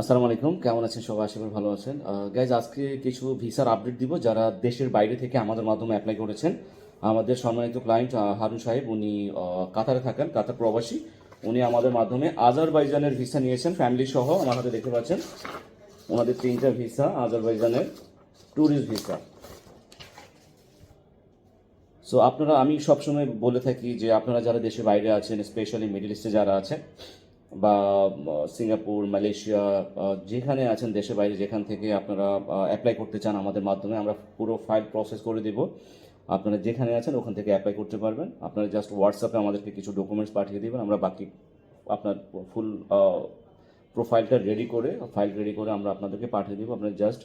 আসসালামু আলাইকুম, কেমন আছেন সবাই? আশা করি ভালো আছেন। গাইজ আজকে কিছু ভিসার আপডেট দিব যারা দেশের বাইরে থেকে আমাদের মাধ্যমে অ্যাপ্লাই করেছেন। আমাদের সম্মানিত ক্লায়েন্ট হারুন সাহেব, উনি কাতারে থাকেন, কাতার প্রবাসী। উনি আমাদের মাধ্যমে আজারবাইজানের ভিসা নিয়েছেন ফ্যামিলি সহ, আমার হাতে দেখতে পাচ্ছেন। ওনাদের তিনটা ভিসা আজারবাইজানের ট্যুরিস্ট ভিসা সো আপনারা, আমি সবসময় বলে থাকি যে আপনারা যারা দেশের বাইরে আছেন স্পেশালি মিডল ইস্টে যারা আছেন বা সিঙ্গাপুর, মালয়েশিয়া যেখানে আছেন দেশের বাইরে, যেখান থেকে আপনারা অ্যাপ্লাই করতে চান আমাদের মাধ্যমে, আমরা পুরো ফাইল প্রসেস করে দিব। আপনারা যেখানে আছেন, ওখান থেকে অ্যাপ্লাই করতে পারবেন। আপনারা জাস্ট হোয়াটসঅ্যাপে আমাদেরকে কিছু ডকুমেন্টস পাঠিয়ে দেবেন। আমরা বাকি আপনার ফুল প্রোফাইলটা রেডি করে ফাইল রেডি করে আমরা আপনাদেরকে পাঠিয়ে দেবো। আপনারা জাস্ট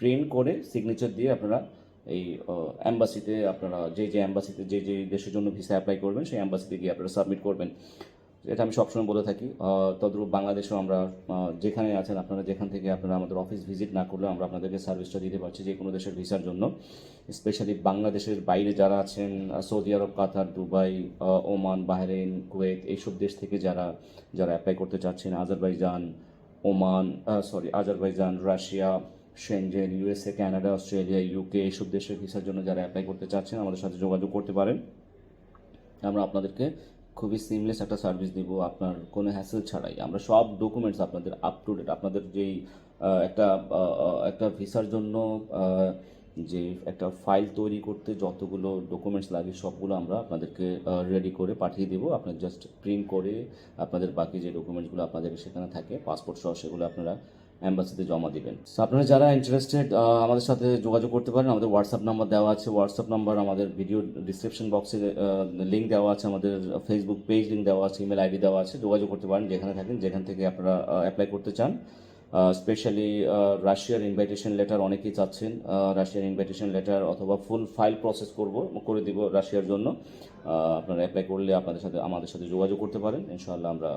প্রিন্ট করে সিগনেচার দিয়ে আপনারা এই অ্যাম্বাসিতে আপনারা যে যে অ্যাম্বাসিতে যে যে দেশের জন্য ভিসা অ্যাপ্লাই করবেন, সেই অ্যাম্বাসিতে গিয়ে আপনারা সাবমিট করবেন। এটা আমি সবসময় বলে থাকি। তদ্রূপ বাংলাদেশেও আমরা যেখানে আছেন আপনারা, যেখান থেকে আপনারা আমাদের অফিস ভিজিট না করলেও আমরা আপনাদেরকে সার্ভিসটা দিতে পারছি যে কোনো দেশের ভিসার জন্য। স্পেশালি বাংলাদেশের বাইরে যারা আছেন Saudi Arab, Qatar, Dubai Oman Bahrain Kuwait, এইসব দেশ থেকে যারা যারা অ্যাপ্লাই করতে চাচ্ছেন, Azerbaijan, Oman sorry Azerbaijan, Russia Schengen USA Canada Australia UK এইসব দেশের ভিসার জন্য যারা অ্যাপ্লাই করতে চাচ্ছেন, আমাদের সাথে যোগাযোগ করতে পারেন। আমরা আপনাদেরকে খুবই সিমলেস একটা সার্ভিস দিব, আপনার কোনো হ্যাসেল ছাড়াই। আমরা সব ডকুমেন্টস আপনাদের আপ টু ডেট আপনাদের যেই একটা একটা ভিসার জন্য যে একটা ফাইল তৈরি করতে যতগুলো ডকুমেন্টস লাগে সবগুলো আমরা আপনাদেরকে রেডি করে পাঠিয়ে দেবো। আপনার জাস্ট প্রিন্ট করে আপনাদের বাকি যে ডকুমেন্টসগুলো আপনাদের সেখানে থাকে পাসপোর্ট সহ সেগুলো আপনারা অ্যাম্বাসিতে জমা দিবেন। আপনারা যারা ইন্টারেস্টেড আমাদের সাথে যোগাযোগ করতে পারেন, আমাদের হোয়াটসঅ্যাপ নাম্বার দেওয়া আছে। হোয়াটসঅ্যাপ নাম্বার আমাদের ভিডিও ডিসক্রিপশন বক্সে লিঙ্ক দেওয়া আছে, আমাদের ফেসবুক পেজ লিঙ্ক দেওয়া আছে ইমেল আইডি দেওয়া আছে। যোগাযোগ করতে পারেন যেখানে থাকেন, যেখান থেকে আপনারা অ্যাপ্লাই করতে চান। স্পেশালি রাশিয়ার ইনভাইটেশন লেটার অনেকেই চাচ্ছেন। রাশিয়ার ইনভাইটেশন লেটার অথবা ফুল ফাইল প্রসেস করব, করে দিব রাশিয়ার জন্য। আপনারা অ্যাপ্লাই করলে আপনাদের সাথে, আমাদের সাথে যোগাযোগ করতে পারেন। ইনশাআল্লাহ আমরা